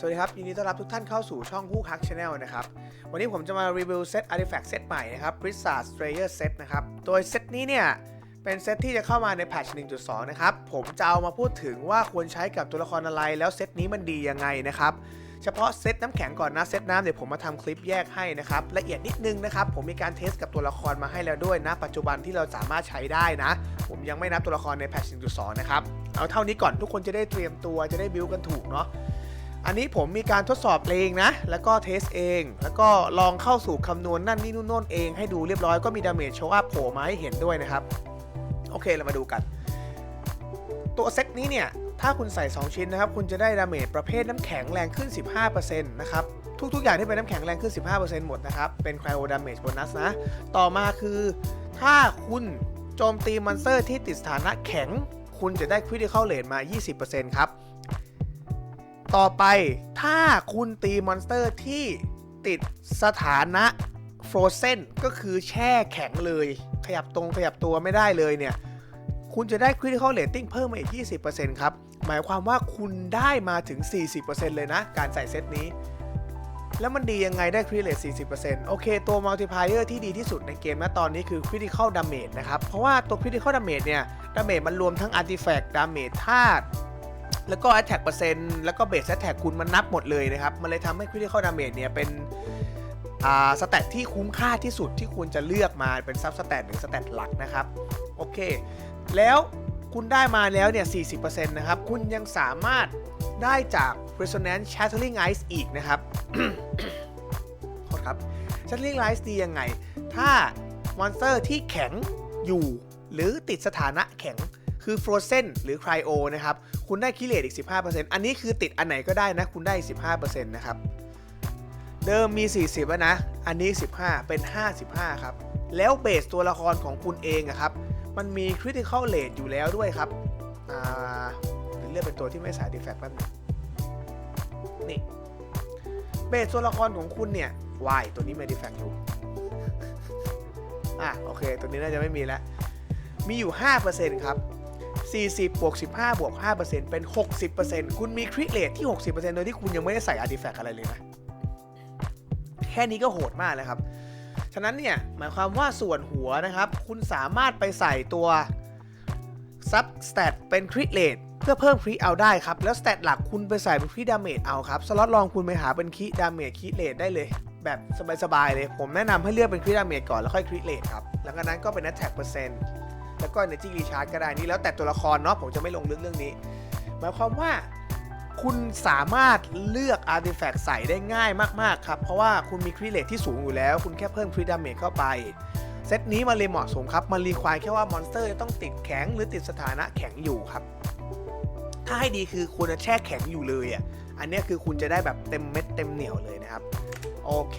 สวัสดีครับยินดีต้อนรับทุกท่านเข้าสู่ช่องผู้คักชาแนลนะครับ วันนี้ผมจะมารีวิวเซต Artifact เซตใหม่นะครับ Blizzard Strayer Set นะครับ โดยเซตนี้เนี่ย เป็นเซตที่จะเข้ามาในแพทช์1.2 นะครับ ผมจะเอามาพูดถึงว่าควรใช้กับตัวละครอะไร แล้วเซตนี้มันดียังไงนะครับ เฉพาะเซตน้ำแข็งก่อนนะ เซตน้ำเดี๋ยวผมมาทำคลิปแยกให้นะครับ ละเอียดนิดนึงนะครับ ผมมีการเทสกับตัวละครมาให้แล้วด้วยนะ ปัจจุบันที่เราสามารถใช้ได้นะ ผมยังไม่นับตัวละครในแพทช์1.2 นะครับ เอาเท่านี้ก่อนทุกคนจะได้เตรียมตัวจะได้บิวกันถูกเนาะ อันนี้ผมมีการทดสอบเองนะ แล้วก็เทสเอง แล้วก็ลองเข้าสู่คำนวณนั่นนี่นู่นโน่นเองให้ดูเรียบร้อยก็มีดาเมจโชว์อัพโผล่มาให้เห็นด้วยนะครับ โอเคเรามาดูกัน ตัวเซตนี้เนี่ย ถ้าคุณใส่ 2 ชิ้นนะครับ คุณจะได้ดาเมจประเภทน้ำแข็งแรงขึ้น 15%นะครับทุกๆ อย่างที่เป็นน้ำแข็งแรงขึ้น 15%หมดนะครับ เป็น Cryo Damage Bonus นะ ต่อมาคือ ถ้าคุณโจมตีมอนสเตอร์ที่ติดสถานะแข็ง คุณจะได้ Critical Rate มา 20%ครับ ต่อไปถ้าคุณตีมอนสเตอร์ที่ติดสถานะฟร o เซนก็คือแช่แข็งเลย ขยับตรงขยับตัวไม่ได้เลยเนี่ย คุณจะได้ Critical Rating เพิ่มมาอีก 20%ครับ หมายความว่าคุณได้มาถึง 40%เลยนะ การใส่เซตนี้ แล้วมันดียังไงได้ Crit Rate 40%โอเค ตัว Multiplier ที่ดีที่สุดในเกมณตอนนี้คือ Critical Damage นะครับ เพราะว่าตัว Critical Damage เนี่ย Damage มันรวมทั้ง Artifact Damage ธาตุ แล้วก็ attack เปอร์เซ็นต์แล้วก็ base attack คุณมันนับหมดเลยนะครับ มันเลยทำให้ critical damage เนี่ยเป็นอ่าสแตทที่คุ้มค่าที่สุดที่คุณจะเลือกมาเป็นซับสแตทหรือสแตทหลักนะครับ โอเค แล้วคุณได้มาแล้วเนี่ย 40%นะครับ คุณยังสามารถได้จาก resonance shattering ice อีกนะครับขอโทษครับ shattering ice ดียังไง ถ้ามอนสเตอร์ที่แข็งอยู่ หรือติดสถานะแข็ง คือ Frozen หรือ Cryo นะครับ คุณได้คิเลตอีก 15%อันนี้คือติดอันไหนก็ได้นะ คุณได้ 15%นะครับ เดิมมี 40แล้วนะ อันนี้ 15 เป็น 55 ครับ แล้วเบสตัวละครของคุณเองอะครับ มันมี Critical Rate อยู่แล้วด้วยครับ อ่าเลือกเป็นตัวที่ไม่สาย Defect แป๊บนึงนี่เบสตัวละครของคุณเนี่ย Y ตัวนี้ไม่ Defect อยู่อะโอเค ตัวนี้น่าจะไม่มีแล้ว มีอยู่ 5%ครับ 40บวก15บวก5%เป็น 60%คุณมีคริเรทที่ 60%โดยที่คุณยังไม่ได้ใส่อาร์ติแฟกต์อะไรเลยนะ แค่นี้ก็โหดมากแล้วครับ ฉะนั้นเนี่ย หมายความว่าส่วนหัวนะครับ คุณสามารถไปใส่ตัวซับสเตตเป็นคริเรทเพื่อเพิ่มคริเอาได้ครับ แล้วสเตตหลักคุณไปใส่เป็นคริดาเมจเอาครับ สล็อตลองคุณไปหาเป็นคริดาเมจคริเรทได้เลย แบบสบายๆเลย ผมแนะนำให้เลือกเป็นคริดาเมจก่อนแล้วค่อยคริเรทครับ หลังจากนั้นก็เป็น attack percent แแล้วก็ Energy Recharge ก็ได้นี่แล้วแต่ตัวละครเนาะผมจะไม่ลงลึกเรื่องนี้ หมายความว่าคุณสามารถเลือก Artifact ใส่ได้ง่ายมาก ๆ ครับ เพราะว่าคุณมีคริเลตที่สูงอยู่แล้ว คุณแค่เพิ่มคริดาเมจเข้าไป เซตนี้มันเลยเหมาะสมครับ มันรีควายแค่ว่ามอนสเตอร์จะต้องติดแข็งหรือติดสถานะแข็งอยู่ครับ ถ้าให้ดีคือควรจะแช่แข็งอยู่เลยอะอันนี้คือคุณจะได้แบบเต็มเม็ดเต็มเหนียวเลยนะครับ โอเค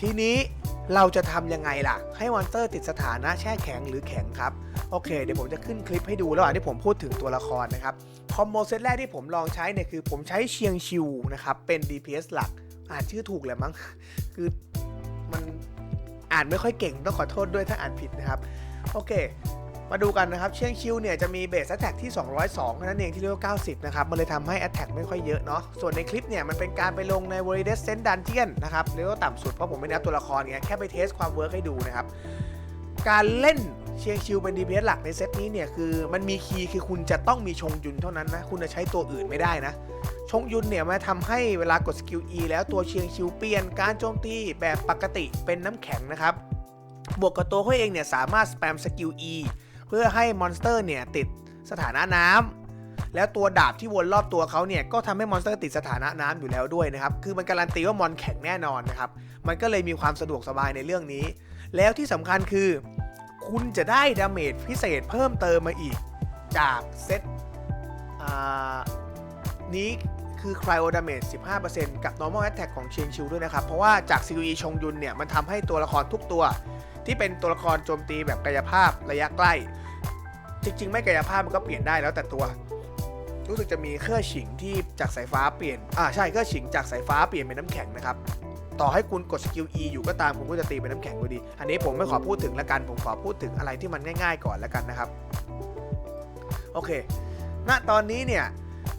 ทีนี้ เราจะทำยังไงล่ะ ให้มอนสเตอร์ติดสถานะแช่แข็งหรือแข็งครับ โอเค เดี๋ยวผมจะขึ้นคลิปให้ดูระหว่างที่ผมพูดถึงตัวละครนะครับ คอมโบเซตแรกที่ผมลองใช้เนี่ยคือผมใช้เชียงชิวนะครับ เป็น DPS หลัก อ่านชื่อถูกแหละมั้ง คือมันอ่านไม่ค่อยเก่งต้องขอโทษด้วยถ้าอ่านผิดนะครับ โอเค มาดูกันนะครับ เชียงชิวเนี่ยจะมีเบสแ t ท็กที่ 202นั้นเองที่เรียกว่า90 นะครับ มันเลยทำให้ Attack ไม่ค่อยเยอะเนาะ ส่วนในคลิปเนี่ย มันเป็นการไปลงใน v o l i d e s c e n t Dungeon นะครับเรียกว่าต่ำสุด เพราะผมไม่นับตัวละครไงแค่ไปเทสความเวิร์กให้ดูนะครับ การเล่นเชียงชิวเป็น DPS หลักในเซตนี้เนี่ยคือมันมีคีย์คือคุณจะต้องมีชงยุนเท่านั้นนะคุณจะใช้ตัวอื่นไม่ได้นะชงยุนเนี่ยมาทำให้เวลากดสกิล E แล้วตัวเชียงชิวเปลี่ยนการโจมตีแบบปกติเป็นน้ำแข็งนะครับบวกกับตัวเขาเองเนี่ยสามารถสแปมสกิล E เพื่อให้มอนสเตอร์เนี่ยติดสถานะน้ำแล้วตัวดาบที่วนรอบตัวเขาเนี่ยก็ทำให้มอนสเตอร์ติดสถานะน้ำอยู่แล้วด้วยนะครับ คือมันการันตีว่ามอนแข็งแน่นอนนะครับ มันก็เลยมีความสะดวกสบายในเรื่องนี้ แล้วที่สำคัญคือ คุณจะได้ดาเมจพิเศษเพิ่มเติมมาอีกจากเซตนี้คือ Cryo Damage 15%กับ Normal Attack ของเชียงชิวด้วยนะครับ เพราะว่าจาก CUE ชงยุนเนี่ย มันทำให้ตัวละครทุกตัว ที่เป็นตัวละครโจมตีแบบกายภาพระยะใกล้ จริง ๆ ไม่กายภาพมันก็เปลี่ยนได้แล้วแต่ตัว รู้สึกจะมีเครื่องฉิงที่จากสายฟ้าเปลี่ยนอ่าใช่เครื่องฉิงจากสายฟ้าเปลี่ยนเป็นน้ำแข็งนะครับต่อให้คุณกดสกิล E อยู่ก็ตามคุณก็จะตีเป็นน้ำแข็งอยู่ดี อันนี้ผมไม่ขอพูดถึงละกัน ผมขอพูดถึงอะไรที่มันง่าย ๆ ก่อนละกันนะครับ โอเค ณ ตอนนี้เนี่ย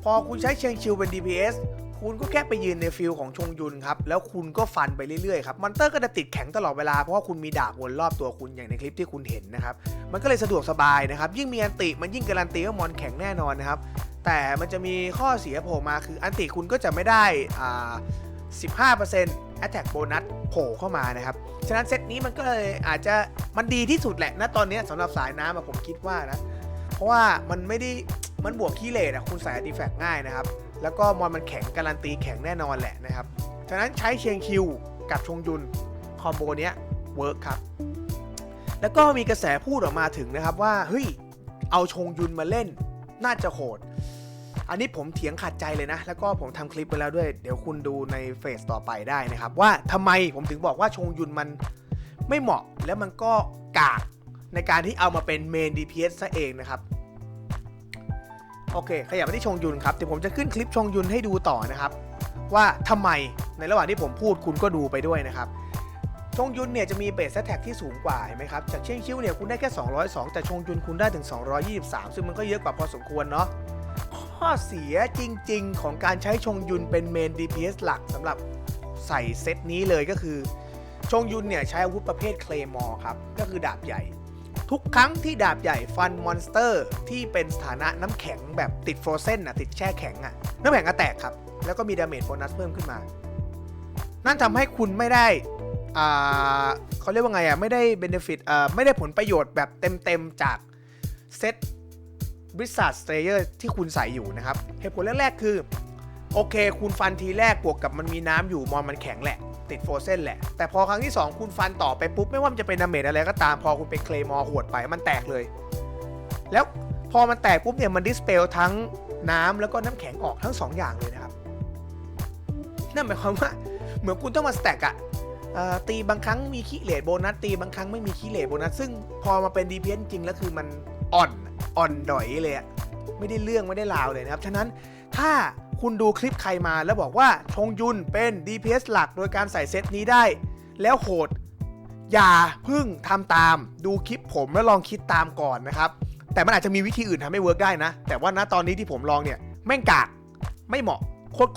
พอคุณใช้เชียงชิวเป็น DPS คุณก็แค่ไปยืนในฟิลของชงยุนครับแล้วคุณก็ฟันไปเรื่อยๆครับมอนเตอร์ก็จะติดแข็งตลอดเวลาเพราะว่าคุณมีดาบวนรอบตัวคุณอย่างในคลิปที่คุณเห็นนะครับมันก็เลยสะดวกสบายนะครับยิ่งมีอันติมันยิ่งการันตีว่ามอนแข็งแน่นอนนะครับแต่มันจะมีข้อเสียโผล่มาคืออันติคุณก็จะไม่ได้อ่า15% attack bonus โผล่เข้ามานะครับ ฉะนั้นเซตนี้มันก็เลยอาจจะมันดีที่สุดแหละนะตอนนี้สำหรับสายน้ำผมคิดว่านะ เพราะว่ามันไม่ได้ มันบวกขี้เหร่อะคุณใส่อาร์ติแฟกต์ง่ายนะครับ แล้วก็มอนมันแข็งการันตีแข็งแน่นอนแหละนะครับฉะนั้นใช้เชียงคิวกับชงยุนคอมโบเนี้ยเวิร์กครับ แล้วก็มีกระแสพูดออกมาถึงนะครับว่าเฮ้ยเอาชงยุนมาเล่นน่าจะโหด อันนี้ผมเถียงขัดใจเลยนะ แล้วก็ผมทำคลิปไปแล้วด้วย เดี๋ยวคุณดูในเฟสต่อไปได้นะครับ ว่าทำไมผมถึงบอกว่าชงยุนมันไม่เหมาะ แล้วมันก็กากในการที่เอามาเป็นเมน DPS ซะเองนะครับ โอเค ขยับมาที่ชงยุนครับเดี๋ยวผมจะขึ้นคลิปชงยุนให้ดูต่อนะครับ ว่าทำไมในระหว่างที่ผมพูดคุณก็ดูไปด้วยนะครับชงยุนเนี่ยจะมีเบสแท็กที่สูงกว่าเห็นไหมครับ จากเชียงชิวเนี่ยคุณได้แค่ 202 แต่ชงยุนคุณได้ถึง 223 ซึ่งมันก็เยอะกว่าพอสมควรเนาะข้อเสียจริง ๆ ของการใช้ชงยุนเป็นเมน DPS หลักสำหรับใส่เซตนี้เลยก็คือ ชงยุนเนี่ยใช้อาวุธประเภทเคลมอร์ครับ ก็คือดาบใหญ่ ทุกครั้งที่ดาบใหญ่ฟันมอนสเตอร์ ที่เป็นสถานะน้ำแข็งแบบติดฟรเซนอะติดแช่แข็งอะน้ำแข็งก็แตกครับ แล้วก็มีดาเมจโบนัสเพิ่มขึ้นมา นั่นทำให้คุณไม่ได้อ่าเขาเรียกว่าไงอะไม่ได้เบนฟิตอ่าไม่ได้ผลประโยชน์แบบเต็มๆจากเซตบริษัทสเตเยอร์ที่คุณใส่อยู่นะครับเหตุผลแรกๆคือ โอเค คุณฟันทีแรกบวกกับมันมีน้ำอยู่มอนมันแข็งแหละ ติดโฟรเซนแหละ แต่พอครั้งที่ 2 คุณฟันต่อไปปุ๊บ ไม่ว่ามันจะเป็นดาเมจอะไรก็ตามพอคุณเป็นเคลมอหวดไปมันแตกเลย แล้วพอมันแตกปุ๊บเนี่ยมันดิสเปลทั้งน้ำแล้วก็น้ำแข็งออกทั้ง 2 อย่างเลยนะครับ นั่นหมายความว่าเหมือนคุณต้องมาสแต็กอะเอ่อตีบางครั้งมีคีเลตโบนัสตีบางครั้งไม่มีคีเลตโบนัสซึ่งพอมาเป็น DPS จริงแล้วคือมันอ่อนอ่อนดอยเลยอะไม่ได้เรื่องไม่ได้ราวเลยนะครับ ฉะนั้นถ้า คุณดูคลิปใครมาแล้วบอกว่าชงยุนเป็น DPS หลักโดยการใส่เซตนี้ได้ แล้วโหด อย่าพึ่งทำตาม ดูคลิปผมแล้วลองคิดตามก่อนนะครับ แต่มันอาจจะมีวิธีอื่นทำให้เวิร์กได้นะ แต่ว่าณตอนนี้ที่ผมลองเนี่ย แม่งกาก ไม่เหมาะ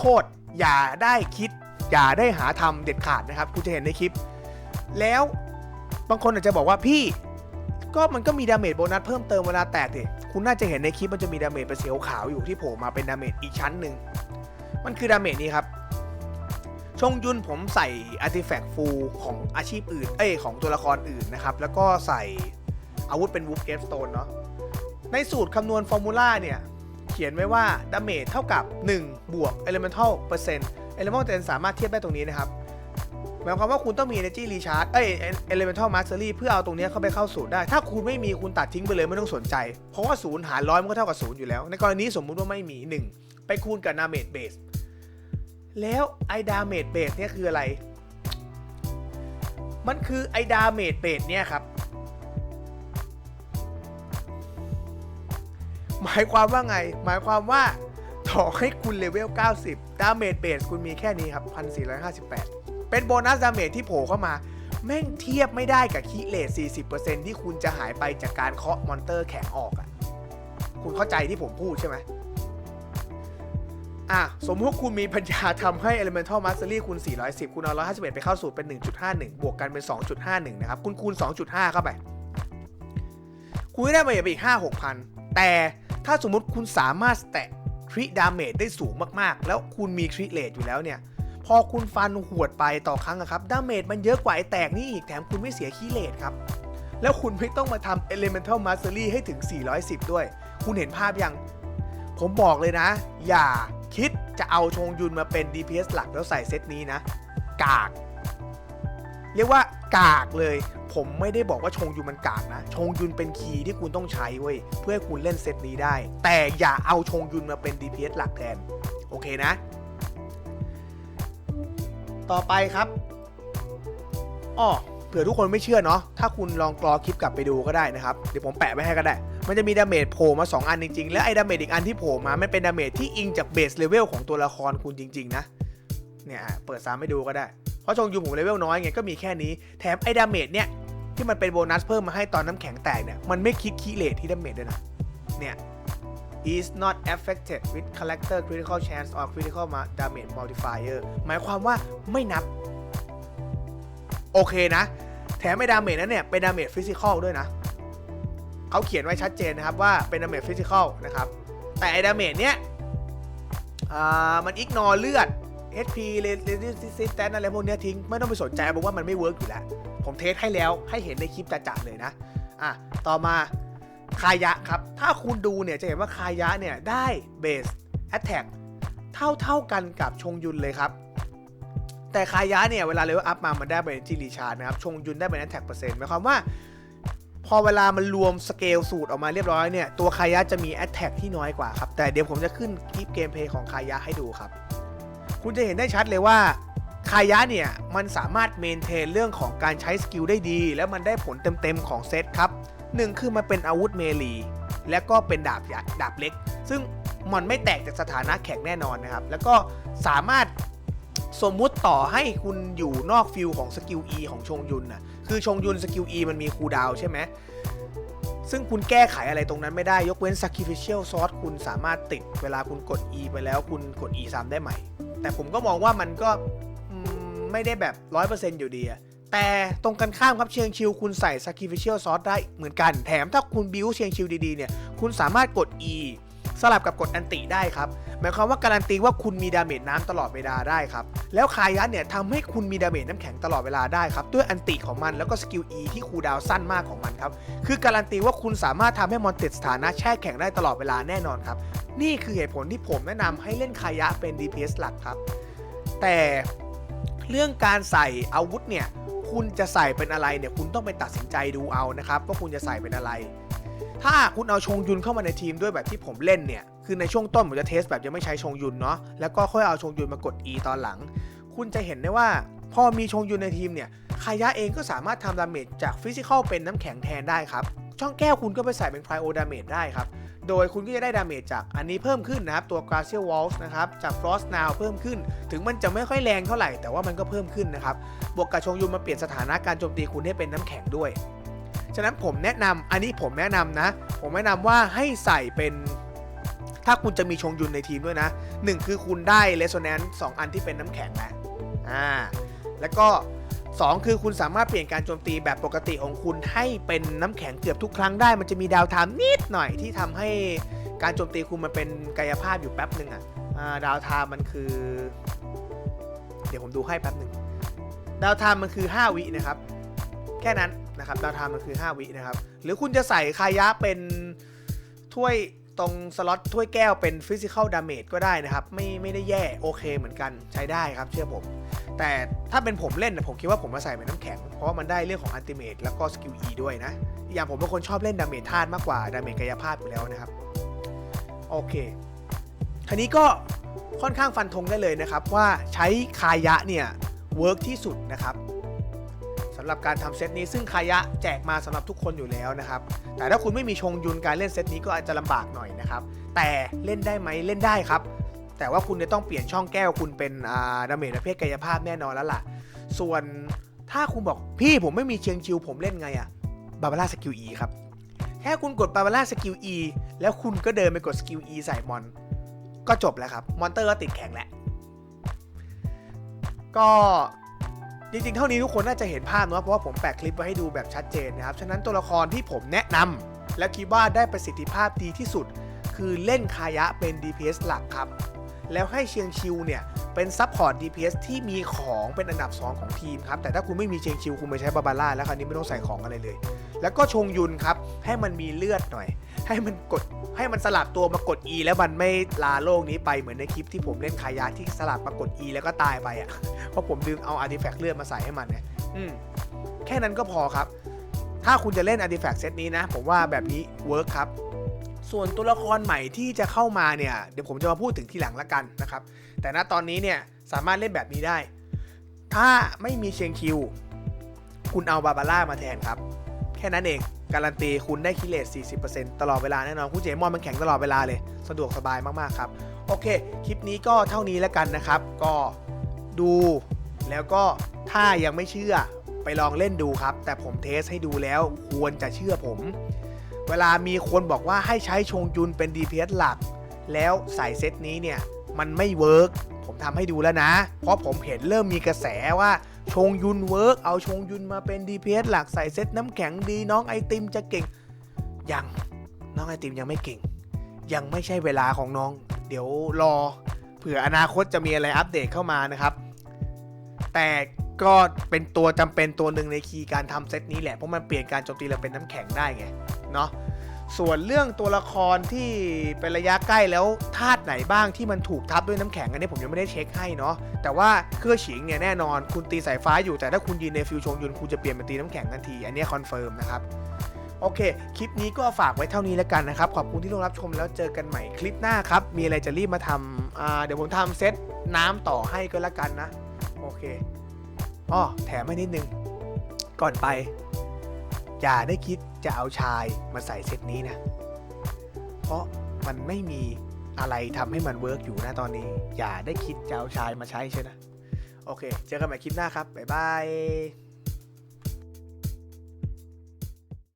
โคตรๆอย่าได้คิด อย่าได้หาทำเด็ดขาดนะครับคุณจะเห็นในคลิป แล้วบางคนอาจจะบอกว่าพี่ ก็มันก็มีดาเมจโบนัสเพิ่มเติมเวลาแตกดิ คุณน่าจะเห็นในคลิปมันจะมีดาเมจเป็นสีขาวอยู่ที่โผล่มาเป็นดาเมจอีกชั้นหนึ่ง มันคือดาเมจนี้ครับ ชงยุนผมใส่อาร์ติแฟกต์ฟูลของอาชีพอื่น เอ้ยของตัวละครอื่นนะครับ แล้วก็ใส่อาวุธเป็นวูฟเกฟสโตนเนาะ ในสูตรคำนวณฟอร์มูลาเนี่ย เขียนไว้ว่าดาเมจเท่ากับ 1 บวก Elemental เปอร์เซ็นต์ Elemental เปอร์เซ็นต์สามารถเทียบได้ตรงนี้นะครับ หมายความว่าคุณต้องมี energy recharge เอ้ย elemental mastery เพื่อเอาตรงเนี้ยเข้าไปเข้าศูนย์ได้ ถ้าคุณไม่มีคุณตัดทิ้งไปเลยไม่ต้องสนใจ เพราะว่าศูนย์หารร้อยมันก็เท่ากับศูนย์อยู่แล้ว ในกรณีสมมุติว่าไม่มี 1 ไปคูณกับ damage base แล้วไอ้ damage base เนี่ยคืออะไร มันคือไอ้ damage base เนี่ยครับ หมายความว่าไง หมายความว่าต่อให้คุณเลเวล 90 damage base คุณมีแค่นี้ครับ 1458 เป็นโบนัสดาเมจที่โผล่เข้ามา แม่งเทียบไม่ได้กับคีเลท40%ที่คุณจะหายไปจากการเคาะมอนเตอร์แข็งออกอะ่ะ คุณเข้าใจที่ผมพูดใช่ไหมอะ สมมติว่าคุณมีปัญญาทำให้ Elemental Mastery คุณ 410 คุณเอา 151 ไปเข้าสูตรเป็น 1.51 บวกกันเป็น 2.51 นะครับ คุณคูณ 2.5 เข้าไป คุณได้มาอีก 5 6,000 แต่ถ้าสมมุติคุณสามารถแตะคริดาเมจได้สูงมาก ๆ แล้วคุณมีคริเลทอยู่แล้วเนี่ย อคุณฟันหวดไปต่อครั้งครับดาเมจมันเยอะกว่าไอแตกนี่อีกแถมคุณไม่เสียคีเลทครับ แล้วคุณไม่ต้องมาทำ Elemental Mastery ให้ถึง 410 ด้วย คุณเห็นภาพยัง ผมบอกเลยนะ อย่าคิดจะเอาชงยุนมาเป็น DPS หลักแล้วใส่เซตนี้นะ กาก เรียกว่ากากเลย ผมไม่ได้บอกว่าชงยุนมันกากนะ ชงยุนเป็นคีย์ที่คุณต้องใช้เว้ยเพื่อให้คุณเล่นเซตนี้ได้ แต่อย่าเอาชงยุนมาเป็น DPS หลักแทน โอเคนะ ต่อไปครับอ้อเผื่อทุกคนไม่เชื่อเนาะ ถ้าคุณลองกรอคลิปกลับไปดูก็ได้นะครับ เดี๋ยวผมแปะไว้ให้ก็ได้ มันจะมีดาเมจโผล่มา 2 อันจริงๆ และไอ้ดาเมจอีกอันที่โผล่มา มันเป็นดาเมจที่อิงจากเบสเลเวลของตัวละครคุณจริง ๆ นะ เนี่ยเปิดซ้ำให้ดูก็ได้ เพราะชงยูผมเลเวลน้อยไงก็มีแค่นี้ แถมไอ้ดาเมจเนี่ยที่มันเป็นโบนัสเพิ่มมาให้ตอนน้ำแข็งแตกเนี่ย มันไม่คิดคีเลทที่ดาเมจด้วยนะ เนี่ย is not affected with character critical chance or critical damage modifier หมายความว่าไม่นับ โอเคนะ แถมไม่ดาเมจนั้นเนี่ย เป็นดาเมจฟิสิกอลด้วยนะ เขาเขียนไว้ชัดเจนนะครับว่าเป็นดาเมจฟิสิกอลนะครับ แต่ไอ้ดาเมจเนี้ยมันอิกนอเลือด HP resistance อะไรพวกเนี้ยทิ้ง ไม่ต้องไปสนใจบอกว่ามันไม่เวิร์กอยู่แล้ว ผมเทสให้แล้วให้เห็นในคลิปจะๆเลยนะ อะ ต่อมา คายะครับ ถ้าคุณดูเนี่ยจะเห็นว่าคายะเนี่ยได้เบสแอตแทกเท่าเท่าๆกันกับชงยุนเลยครับ แต่คายะเนี่ยเวลาเลเวลอัพมามันได้เป็นที่รีชาร์นะครับ ชงยุนได้เป็นแอตแทกเปอร์เซ็นต์หมายความว่า พอเวลามันรวมสเกลสูตรออกมาเรียบร้อยเนี่ยตัวคายะจะมีแอตแทกที่น้อยกว่าครับ แต่เดี๋ยวผมจะขึ้นคลิปเกมเพลย์ของคายะให้ดูครับ คุณจะเห็นได้ชัดเลยว่าคายะเนี่ยมันสามารถเมนเทนเรื่องของการใช้สกิลได้ดี แล้วมันได้ผลเต็มๆของเซตครับ หนึ่งคือมันเป็นอาวุธเมลี และก็เป็นดาบใหญ่ดาบเล็ก ซึ่งมันไม่แตกจากสถานะแข็งแน่นอนนะครับ แล้วก็สามารถสมมุติต่อให้คุณอยู่นอกฟิลของสกิล E ของชงยุนนะคือชงยุนสกิล E มันมีคูดาวใช่ไหมซึ่งคุณแก้ไขอะไรตรงนั้นไม่ได้ยกเว้น sacrificial sword คุณสามารถติดเวลาคุณกด E ไปแล้วคุณกด E ซ้ำได้ใหม่ แต่ผมก็มองว่ามันก็ไม่ได้แบบ 100%อยู่ดีอะ แต่ตรงกันข้ามครับเชียงชิวคุณใส่ sacrificial sword ได้เหมือนกัน แถมถ้าคุณบิวเชียงชิวดีๆเนี่ยคุณสามารถกด E สลับกับกดอันติได้ครับ หมายความว่าการันตีว่าคุณมีดาเมจน้ำตลอดเวลาได้ครับ แล้วคายะเนี่ยทำให้คุณมีดาเมจน้ำแข็งตลอดเวลาได้ครับ ด้วยอันติของมันแล้วก็สกิล E ที่คูดาวสั้นมากของมันครับ คือการันตีว่าคุณสามารถทำให้มอนติดสถานะแช่แข็งได้ตลอดเวลาแน่นอนครับ นี่คือเหตุผลที่ผมแนะนำให้เล่นคายะเป็น DPS หลักครับ แต่เรื่องการใส่อาวุธเนี่ย คุณจะใส่เป็นอะไรเนี่ยคุณต้องไปตัดสินใจดูเอานะครับว่าคุณจะใส่เป็นอะไร ถ้าคุณเอาชงยุนเข้ามาในทีมด้วยแบบที่ผมเล่นเนี่ยคือในช่วงต้นผมจะเทสแบบยังไม่ใช้ชงยุนเนาะแล้วก็ค่อยเอาชงยุนมากด E ตอนหลัง คุณจะเห็นได้ว่าพอมีชงยุนในทีมเนี่ยคายะเองก็สามารถทำดาเมจจากฟิสิกอลเป็นน้ำแข็งแทนได้ครับช่องแก้วคุณก็ไปใส่เป็นไพรโอดาเมจได้ครับ โดยคุณก็จะได้ดาเมจจากอันนี้เพิ่มขึ้นนะครับ ตัว Glacial Walls นะครับ จาก Frost Now เพิ่มขึ้น ถึงมันจะไม่ค่อยแรงเท่าไหร่ แต่ว่ามันก็เพิ่มขึ้นนะครับ บวกกับชงยุนมาเปลี่ยนสถานะการโจมตีคุณให้เป็นน้ำแข็งด้วย ฉะนั้นผมแนะนำอันนี้ผมแนะนำนะ ผมแนะนำว่าให้ใส่เป็นถ้าคุณจะมีชงยุนในทีมด้วยนะหนึ่งคือคุณได้ Resonance 2อันที่เป็นน้ำแข็งนะอ่าแล้วก็ 2 คือคุณสามารถเปลี่ยนการโจมตีแบบปกติของคุณให้เป็นน้ำแข็งเกือบทุกครั้งได้ มันจะมีดาวไทม์นิดหน่อยที่ทำให้การโจมตีคุณมันเป็นกายภาพอยู่แป๊บหนึ่งอะอ่าดาวไทม์มันคือ เดี๋ยวผมดูให้แป๊บหนึ่งดาวไทม์มันคือ 5 วินะครับ แค่นั้นนะครับดาวไทม์มันคือ 5 วินะครับ หรือคุณจะใส่คายะเป็นถ้วย ตรงสล็อตถ้วยแก้วเป็นฟิสิก a l ดาเมจก็ได้นะครับ ไม่ไม่ได้แย่โอเคเหมือนกันใช้ได้ครับเชื่อผม แต่ถ้าเป็นผมเล่นนะผมคิดว่าผมมาใส่เป็นน้ำแข็ง เพราะว่ามันได้เรื่องของอันติเมตแล้วก็สกิล E ด้วยนะ อย่างผมเป็นคนชอบเล่นดาเมจธาตุมากกว่าดาเมจกายภาพอยู่แล้วนะครับ โอเคทีนี้ก็ค่อนข้างฟันธงได้เลยนะครับว่าใช้คายะเนี่ยเวิร์กที่สุดนะครับ หรับการทำเซตนี้ซึ่งคายะแจกมาสำหรับทุกคนอยู่แล้วนะครับ แต่ถ้าคุณไม่มีชงยุนการเล่นเซตนี้ก็อาจจะลำบากหน่อยนะครับ แต่เล่นได้ไหมเล่นได้ครับ แต่ว่าคุณจะต้องเปลี่ยนช่องแก้วคุณเป็นอ่าดาเมจประเภทกายภาพแน่นอนแล้วล่ะ ส่วนถ้าคุณบอกพี่ผมไม่มีเชียงชิวผมเล่นไงอะบาบาร่าสกิล E ครับแค่คุณกดบาบาร่าสกิล E แล้วคุณก็เดินไปกดสกิล E ใส่มอน ก็จบแล้วครับ มอนเตอร์ก็ติดแข็งแล้วก็ จริงๆ เท่านี้ทุกคนน่าจะเห็นภาพเนอะเพราะว่าผมแปะคลิปไว้ให้ดูแบบชัดเจนนะครับ ฉะนั้นตัวละครที่ผมแนะนำและคิดว่าได้ประสิทธิภาพดีที่สุด คือเล่นคายะเป็น DPS หลักครับ แล้วให้เชียงชิวเนี่ยเป็นซัพพอร์ต DPS ที่มีของเป็นอันดับ 2 ของทีมครับ แต่ถ้าคุณไม่มีเชียงชิวคุณไปใช้บาบาร่าแล้วคราวนี้ไม่ต้องใส่ของอะไรเลย แล้วก็ชงยุนครับ ให้มันมีเลือดหน่อย ให้มันกดให้มันสลับตัวมากด E แล้วมันไม่ลาโลกนี้ไปเหมือนในคลิปที่ผมเล่นคายะที่สลับมากด E แล้วก็ตายไปอะเพราะผมดึงเอาอาร์ติแฟกต์เลือดมาใส่ให้มันเนี่ยอืมแค่นั้นก็พอครับ ถ้าคุณจะเล่นอาร์ติแฟกต์เซตนี้นะ ผมว่าแบบนี้เวิร์กครับ ส่วนตัวละครใหม่ที่จะเข้ามาเนี่ยเดี๋ยวผมจะมาพูดถึงทีหลังละกันนะครับ แต่ณตอนนี้เนี่ยสามารถเล่นแบบนี้ได้ ถ้าไม่มีเชียงคิว คุณเอาบาบาร่ามาแทนครับ แค่นั้นเอง การันตีคุณได้คิเลส40%ตลอดเวลาแน่นอนคุณเจมอนมันแข็งตลอดเวลาเลย สะดวกสบายมากๆครับ โอเค คลิปนี้ก็เท่านี้แล้วกันนะครับ ก็ดูแล้วก็ถ้ายังไม่เชื่อไปลองเล่นดูครับ แต่ผมเทสให้ดูแล้วควรจะเชื่อผม เวลามีคนบอกว่าให้ใช้ชงยุนเป็น DPS หลัก แล้วใส่เซตนี้เนี่ย มันไม่เวิร์กผมทำให้ดูแล้วนะ เพราะผมเห็นเริ่มมีกระแสว่าชงยุนเวิร์กเอาชงยุนมาเป็น DPS หลักใส่เซตน้ำแข็งดีน้องไอติมจะเก่ง ยังน้องไอติมยังไม่เก่ง ยังไม่ใช่เวลาของน้อง เดี๋ยวรอเผื่ออนาคตจะมีอะไรอัปเดตเข้ามานะครับ แต่ก็เป็นตัวจำเป็นตัวหนึ่งในคีย์การทำเซตนี้แหละ เพราะมันเปลี่ยนการโจมตีเราเป็นน้ำแข็งได้ไง เนาะส่วนเรื่องตัวละครที่เป็นระยะใกล้แล้วธาตุไหนบ้างที่มันถูกทับด้วยน้ำแข็งอันนี้ผมยังไม่ได้เช็คให้เนาะแต่ว่าเครื่องฉิงเนี่ยแน่นอนคุณตีสายฟ้าอยู่แต่ถ้าคุณยืนในฟิวชงยุนคุณจะเปลี่ยนเป็นตีน้ำแข็งทันที อันนี้คอนเฟิร์มนะครับโอเค คลิปนี้ก็ฝากไว้เท่านี้แล้วกันนะครับ ขอบคุณที่ร่วมรับชมแล้วเจอกันใหม่คลิปหน้าครับ มีอะไรจะรีบมาทำเดี๋ยวผมทำเซตน้ำต่อให้ก็แล้วกันนะ โอเคอ้อแถมให้นิดนึง ก่อนไป อย่าได้คิด จะเอาชายมาใส่เซตนี้นะ เพราะมันไม่มีอะไรทำให้มันเวิร์กอยู่นะตอนนี้ อย่าได้คิดจะเอาชายมาใช้ใช่นะ โอเค เจอกันใหม่คลิปหน้าครับ บ๊ายบาย